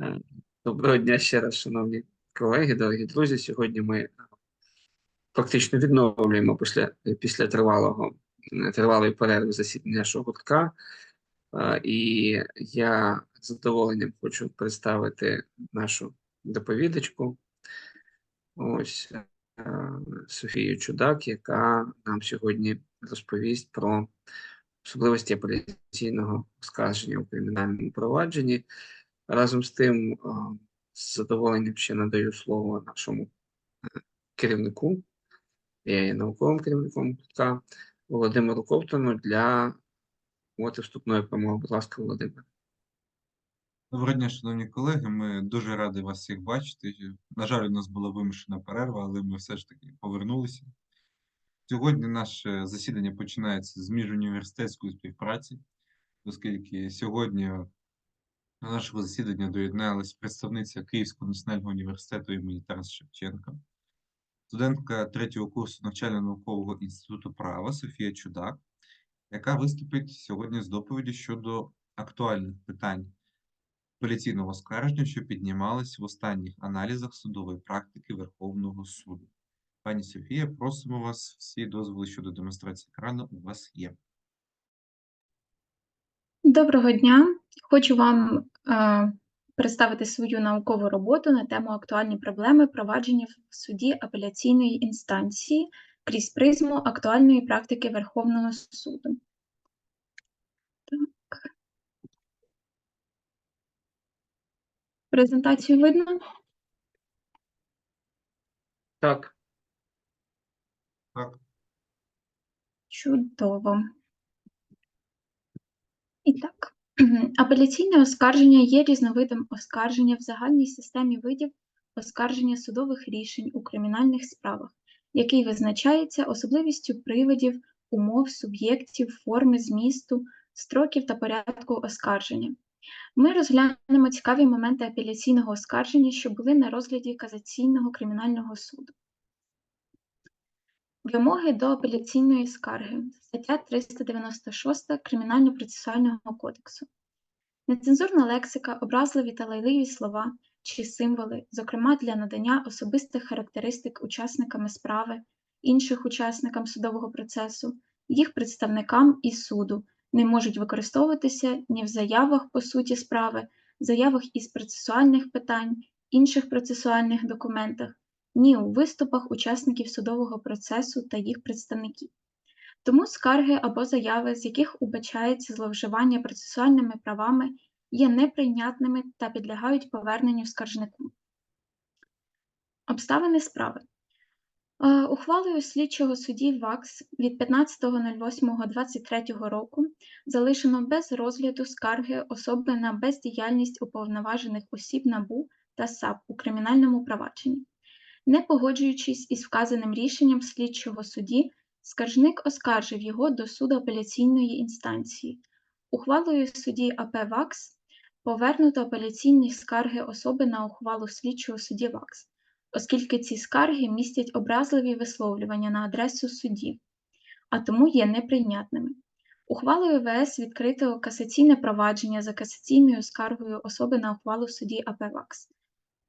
Е, Доброго дня ще раз, шановні колеги, дорогі друзі. Сьогодні ми фактично відновлюємо після, після тривалого, тривалої перерви засідання нашого. Е, І я з задоволенням хочу представити нашу доповідачку. Ось е, Софію Чудак, яка нам сьогодні розповість про особливості апеляційного оскарження у кримінальному провадженні. Разом з тим, е, з задоволенням ще надаю слово нашому е, керівнику, є науковим керівником гуртка Володимиру Ковтону для роботи вступної промови. Будь ласка, Володимир. доброго дня, шановні колеги. Ми дуже раді вас всіх бачити. На жаль, у нас була вимушена перерва, але ми все ж таки повернулися. Сьогодні наше засідання починається з міжуніверситетської співпраці, оскільки сьогодні до нашого засідання доєдналась представниця Київського національного університету імені Тараса Шевченка, студентка третього курсу навчально-наукового інституту права Софія Чудак, яка виступить сьогодні з доповіді щодо актуальних питань апеляційного скарження, що піднімались в останніх аналізах судової практики Верховного суду. Пані Софія, просимо вас всі дозволи щодо демонстрації екрану у вас є. Доброго дня. Хочу вам е, представити свою наукову роботу на тему актуальні проблеми провадження в суді апеляційної інстанції крізь призму актуальної практики Верховного суду. Так. Презентацію видно? Так, Так, Чудово. І так, апеляційне оскарження є різновидом оскарження в загальній системі видів оскарження судових рішень у кримінальних справах, який визначається особливістю приводів, умов, суб'єктів, форми змісту, строків та порядку оскарження. Ми розглянемо цікаві моменти апеляційного оскарження, що були на розгляді казаційного кримінального суду. Вимоги до апеляційної скарги. Стаття 396 Кримінально-процесуального кодексу. Нецензурна лексика, образливі та лайливі слова чи символи, зокрема для надання особистих характеристик учасниками справи, інших учасникам судового процесу, їх представникам і суду, не можуть використовуватися ні в заявах по суті справи, заявах із процесуальних питань, інших процесуальних документах, ні у виступах учасників судового процесу та їх представників. Тому скарги або заяви, з яких убачається зловживання процесуальними правами, є неприйнятними та підлягають поверненню скаржнику. Обставини справи. Ухвалою слідчого судді ВАКС від 15.08.23 року залишено без розгляду скарги особи на бездіяльність уповноважених осіб НАБУ та САП у кримінальному провадженні. Не погоджуючись із вказаним рішенням слідчого судді, скаржник оскаржив його до суду апеляційної інстанції. Ухвалою судді АП ВАКС повернуто апеляційні скарги особи на ухвалу слідчого судді ВАКС, оскільки ці скарги містять образливі висловлювання на адресу судді, а тому є неприйнятними. Ухвалою ВС відкрито касаційне провадження за касаційною скаргою особи на ухвалу судді АП ВАКС.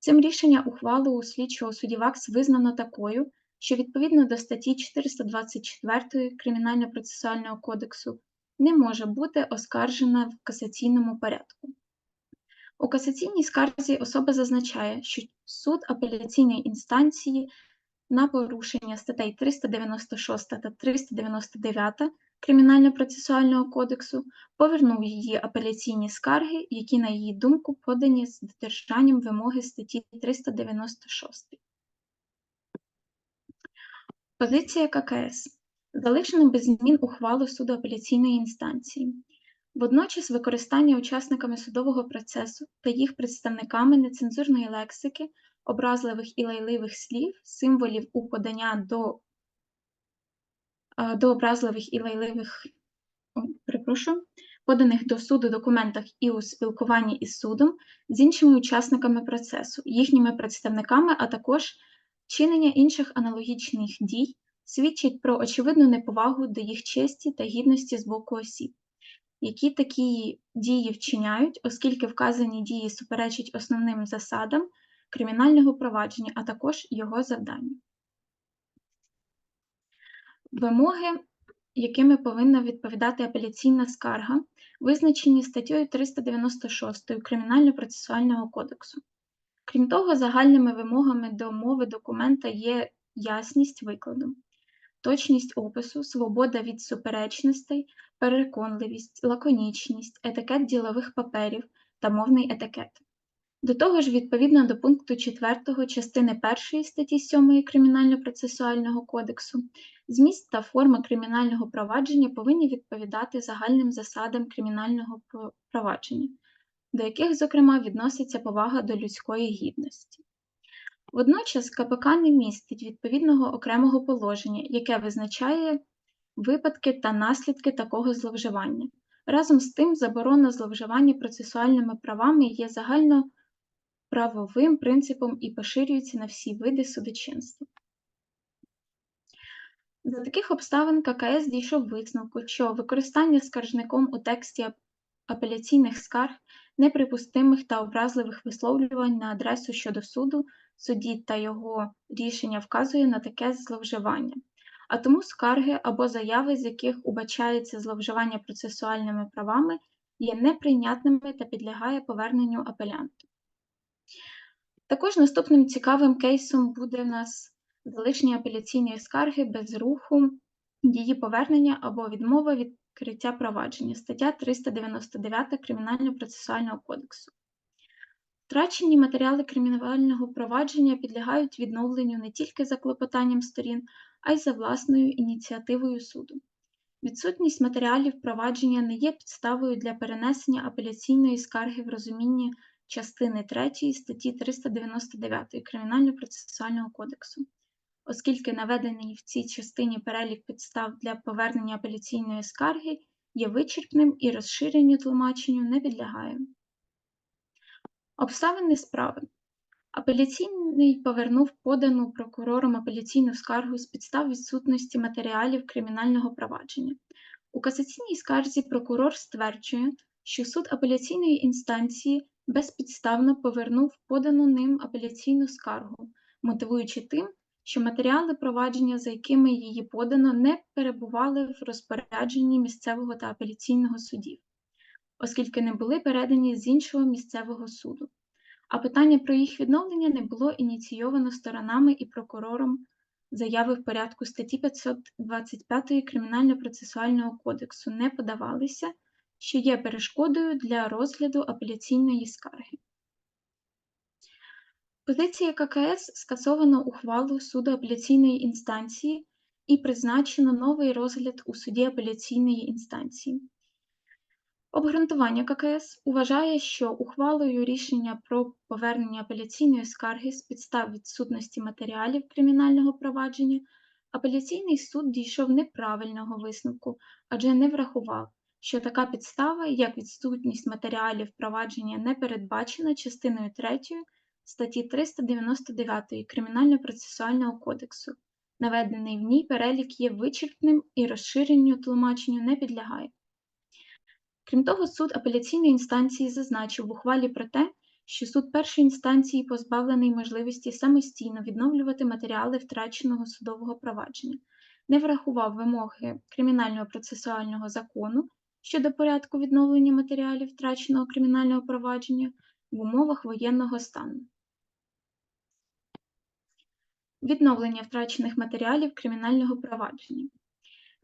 Цим рішення ухвалу слідчого судді ВАКС визнано такою, що відповідно до статті 424 Кримінально-процесуального кодексу не може бути оскаржена в касаційному порядку. У касаційній скарзі особа зазначає, що суд апеляційної інстанції на порушення статей 396 та 399 Кримінально-процесуального кодексу повернув її апеляційні скарги, які, на її думку, подані з додержанням вимоги статті 396. Позиція ККС. Залишено без змін ухвалу суду апеляційної інстанції. Водночас використання учасниками судового процесу та їх представниками нецензурної лексики, образливих і лайливих слів, символів у подання до, до образливих і лайливих, перепрошую, поданих до суду документах і у спілкуванні із судом з іншими учасниками процесу, їхніми представниками, а також чинення інших аналогічних дій свідчить про очевидну неповагу до їх честі та гідності з боку осіб. які такі дії вчиняють, оскільки вказані дії суперечать основним засадам кримінального провадження, а також його завданню. Вимоги, якими повинна відповідати апеляційна скарга, визначені статтею 396 Кримінально-процесуального кодексу. Крім того, загальними вимогами до мови документа є ясність викладу, точність опису, свобода від суперечностей, переконливість, лаконічність, етикет ділових паперів та мовний етикет. До того ж, відповідно до пункту 4 частини 1 статті 7 Кримінально-процесуального кодексу, зміст та форма кримінального провадження повинні відповідати загальним засадам кримінального провадження, до яких, зокрема, відноситься повага до людської гідності. Водночас КПК не містить відповідного окремого положення, яке визначає випадки та наслідки такого зловживання. Разом з тим, заборона зловживання процесуальними правами є загальноправовим принципом і поширюється на всі види судочинства. За таких обставин ККС дійшов висновку, що використання скаржником у тексті апеляційних скарг неприпустимих та образливих висловлювань на адресу щодо суду, судді та його рішення вказує на таке зловживання. А тому скарги або заяви, з яких убачається зловживання процесуальними правами, є неприйнятними та підлягає поверненню апелянту. Також наступним цікавим кейсом буде в нас залишення апеляційної скарги без руху, її повернення або відмова від відкриття провадження, стаття 399 Кримінально-процесуального кодексу. Втрачені матеріали кримінального провадження підлягають відновленню не тільки за клопотанням сторін, а й за власною ініціативою суду. Відсутність матеріалів провадження не є підставою для перенесення апеляційної скарги в розумінні частини 3 статті 399 Кримінально-процесуального кодексу, оскільки наведений в цій частині перелік підстав для повернення апеляційної скарги є вичерпним і розширенню тлумаченню не підлягає. Обставини справи. Апеляційний повернув подану прокурором апеляційну скаргу з підстав відсутності матеріалів кримінального провадження. У касаційній скарзі прокурор стверджує, що суд апеляційної інстанції безпідставно повернув подану ним апеляційну скаргу, мотивуючи тим, що матеріали провадження, за якими її подано, не перебували в розпорядженні місцевого та апеляційного судів, оскільки не були передані з іншого місцевого суду. А питання про їх відновлення не було ініційовано сторонами і прокурором заяви в порядку статті 525 Кримінально-процесуального кодексу. Не подавалися, що є перешкодою для розгляду апеляційної скарги. Позиція ККС скасовано ухвалу суду апеляційної інстанції і призначено новий розгляд у суді апеляційної інстанції. Обґрунтування ККС вважає, що ухвалою рішення про повернення апеляційної скарги з підстав відсутності матеріалів кримінального провадження апеляційний суд дійшов неправильного висновку, адже не врахував, що така підстава, як відсутність матеріалів провадження, не передбачена частиною 3 статті 399 Кримінально-процесуального кодексу. Наведений в ній перелік є вичерпним і розширенню тлумаченню не підлягає. Крім того, суд апеляційної інстанції зазначив в ухвалі про те, що суд першої інстанції позбавлений можливості самостійно відновлювати матеріали втраченого судового провадження, не врахував вимоги кримінального процесуального закону щодо порядку відновлення матеріалів втраченого кримінального провадження в умовах воєнного стану. Відновлення втрачених матеріалів кримінального провадження.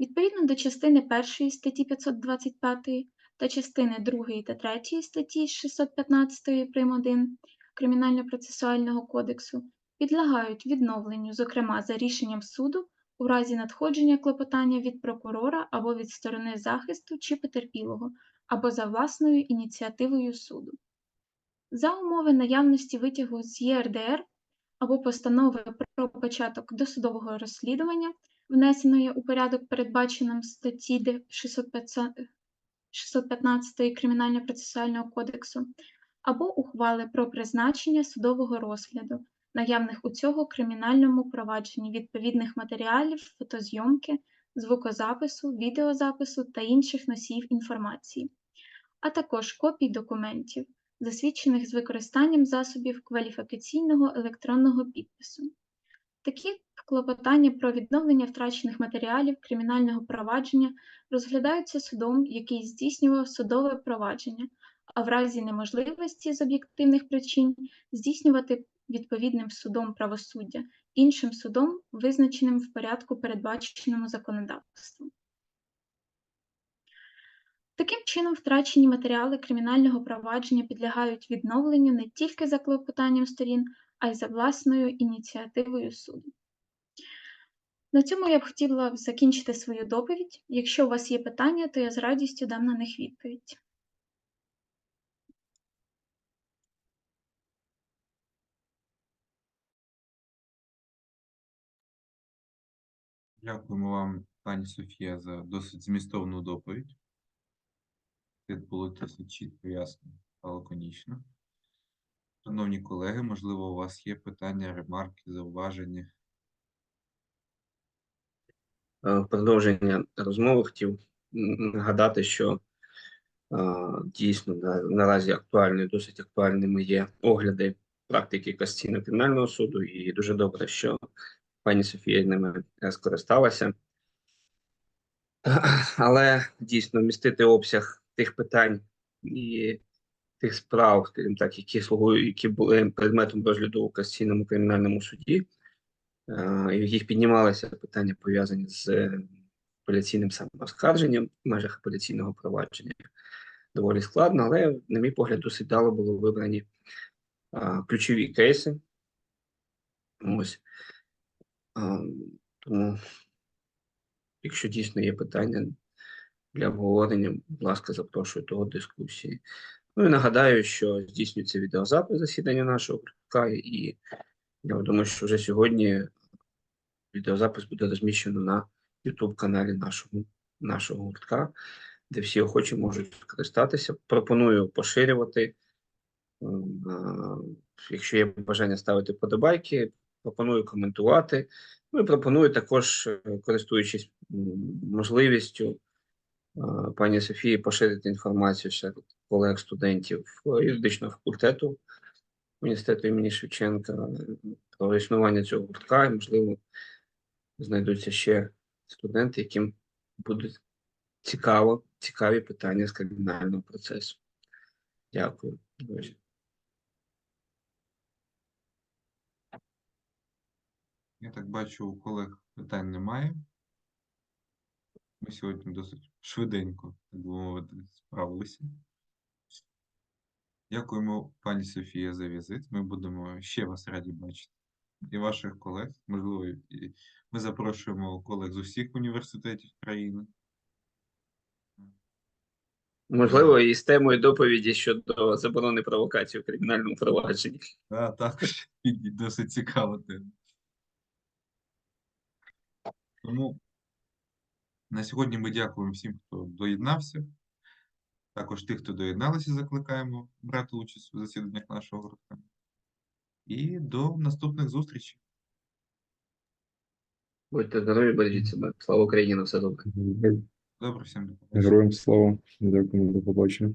Відповідно до частини 1 статті 525 та частини 2 та 3 статті 615 прим. 1 Кримінально-процесуального кодексу підлягають відновленню, зокрема за рішенням суду, у разі надходження клопотання від прокурора або від сторони захисту чи потерпілого, або за власною ініціативою суду. За умови наявності витягу з ЄРДР або постанови про початок досудового розслідування, внесеної у порядок, передбаченим статті 615 615 Кримінально-процесуального кодексу, або ухвали про призначення судового розгляду, наявних у цього кримінальному провадженні відповідних матеріалів, фотозйомки, звукозапису, відеозапису та інших носіїв інформації, а також копій документів, засвідчених з використанням засобів кваліфікаційного електронного підпису. Такі клопотання про відновлення втрачених матеріалів кримінального провадження розглядаються судом, який здійснював судове провадження, а в разі неможливості з об'єктивних причин здійснювати відповідним судом правосуддя, іншим судом, визначеним в порядку, передбаченому законодавством. Таким чином, втрачені матеріали кримінального провадження підлягають відновленню не тільки за клопотанням сторін, а й за власною ініціативою суду. На цьому я б хотіла закінчити свою доповідь. Якщо у вас є питання, то я з радістю дам на них відповідь. Дякуємо вам, пані Софія, за досить змістовну доповідь. Це було досить чітко, ясно та лаконічно. Шановні колеги, можливо, у вас є питання, ремарки, зауваження? Е, В продовження розмови хотів нагадати, що е, дійсно наразі актуальною, досить актуальними є огляди практики Конституційного кримінального суду, і дуже добре, що пані Софія ними е, скористалася. Але дійсно вмістити обсяг тих питань і тих справ, скажімо так, які слугують, які були предметом розгляду у Конституційному кримінальному суді, е, в яких піднімалися питання пов'язані з е, апеляційним самооскарженням в межах апеляційного провадження. Доволі складно, але, на мій погляд, досить дало було вибрані а, ключові кейси. Ось. Тому, якщо дійсно є питання для обговорення, будь ласка, запрошую до дискусії. Ну і нагадаю, що здійснюється відеозапис засідання нашого гуртка, і я думаю, що вже сьогодні відеозапис буде розміщено на YouTube каналі нашого, нашого гуртка, де всі охочі можуть скористатися. Пропоную поширювати. Ем, Якщо є бажання ставити подобайки, пропоную коментувати. Ну і пропоную також, е, користуючись можливістю, е, пані Софії поширити інформацію серед колег студентів е, юридичного факультету університету імені Шевченка е, про існування цього гуртка, і, можливо, знайдуться ще студенти, яким будуть цікаво, цікаві питання з кримінального процесу. Дякую. друзі. Я так бачу, у колег питань немає. Ми сьогодні досить швиденько, так би мовити, справилися. Дякуємо, пані Софія, за візит. Ми будемо ще вас раді бачити. І ваших колег. Можливо, і ми запрошуємо колег з усіх університетів країни. Можливо, і з темою доповіді щодо заборони провокації у кримінальному провадженні. Да, також досить цікава тема. Тому на сьогодні ми дякуємо всім, хто доєднався. Також тих, хто доєдналися, закликаємо брати участь у засіданнях нашого гуртка. І до наступних зустрічей. Будьте здорові, бережіть себе. Слава Україні на все добре. Добре, всім. Героям слава. Дякую, до побачення.